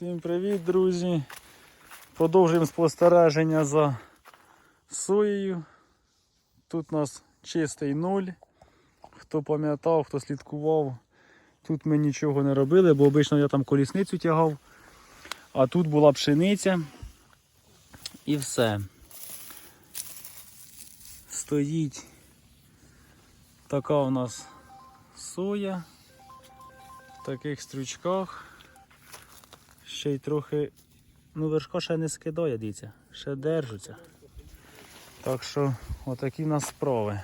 Всім привіт, друзі! Продовжуємо спостереження за соєю. Тут у нас чистий нуль. Хто пам'ятав, хто слідкував, тут ми нічого не робили, бо обично я там колісницю тягав, а тут була пшениця і все. Стоїть така у нас соя в таких стрючках. Ще й трохи, ну вершка ще не скидає, дивіться, ще держаться. Так що отакі в нас справи.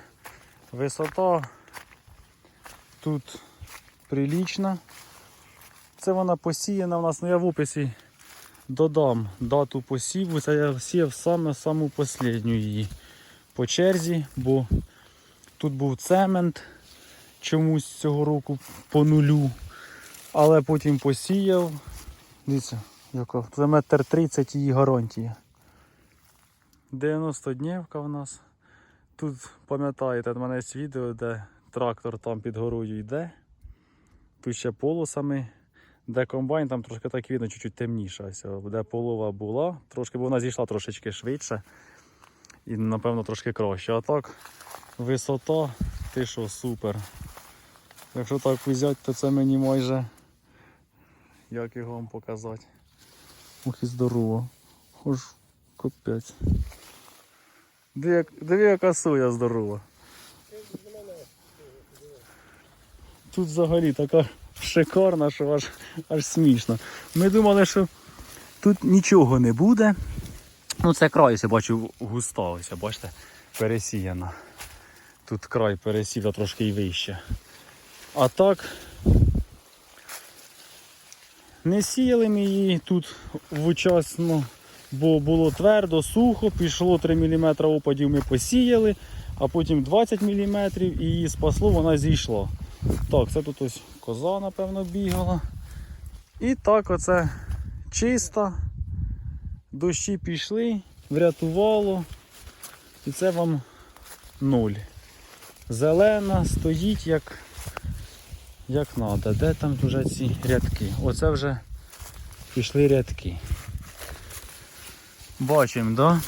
Висота тут прилічна. Це вона посіяна в нас, ну я в описі додам дату посіву. Це я сіяв саме саму останню її по черзі, бо тут був цемент чомусь цього року по нулю. Але потім посіяв. Дивіться, яка це метр 30 її гарантія. 90 днівка в нас. Тут пам'ятаєте, в мене є відео, де трактор там під горою йде. Тут ще полосами. Де комбайн, там трошки так видно, чуть-чуть темніше. Ось, Де полова була, трошки, бо вона зійшла трошечки швидше. І напевно трошки краще. А так, висота, ти що, супер. Якщо так взяти, то це мені майже як його вам показати? Ох і здорово. Хоч капець. Диви, як- диви, яка соя здорова. Тут взагалі така шикарна, що аж, аж смішно. Ми думали, що тут нічого не буде. Ну це край, ось я бачу, густа, ось, бачите, пересіяна. Тут край пересіла трошки і вище. А так, не сіяли ми її тут вчасно, бо було твердо, сухо, пішло 3 мм опадів ми посіяли, а потім 20 мм і її спасло, вона зійшла. Так, це тут ось коза, напевно, бігала. І так оце чисто. Дощі пішли, врятувало. І це вам нуль. Зелена стоїть як як треба. Де там вже ці рядки? Оце вже пішли рядки. Бачимо, да?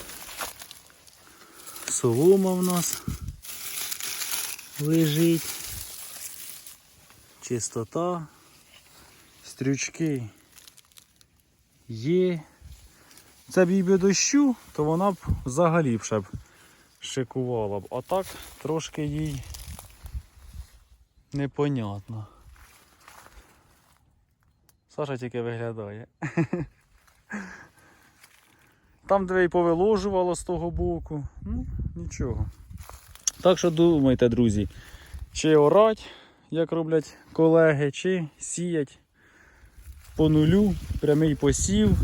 Солома в нас лежить. Чистота. Стрючки є. Це б їй дощу, то вона б взагалі б ще б шикувала б. А так трошки їй непонятно. Саша тільки виглядає. Там де і повиложувало з того боку. Ну, нічого. Так що думайте, друзі, чи орать, як роблять колеги, чи сіять по нулю, прямий посів,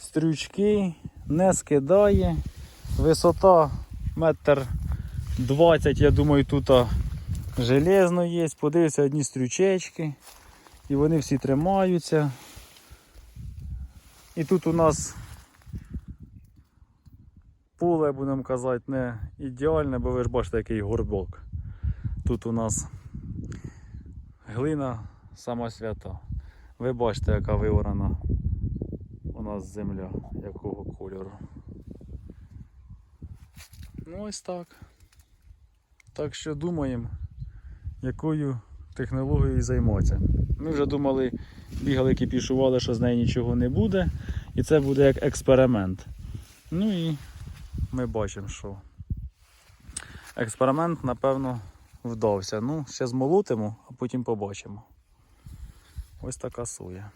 стрючки, не скидає. Висота метр двадцять, я думаю, тут железно є. Подивіться одні стрючечки. І вони всі тримаються. І тут у нас поле, будемо казати, не ідеальне, бо ви ж бачите, який горбок. Тут у нас глина сама свята. Ви бачите, яка виорана у нас земля, якого кольору. Ну ось так. Так що думаємо, якою технологією займуться. Ми вже думали, бігали, кіпішували, що з неї нічого не буде. І це буде як експеримент. Ну і ми бачимо, що експеримент, напевно, вдався. Ну, ще змолотимо, а потім побачимо. Ось така соя.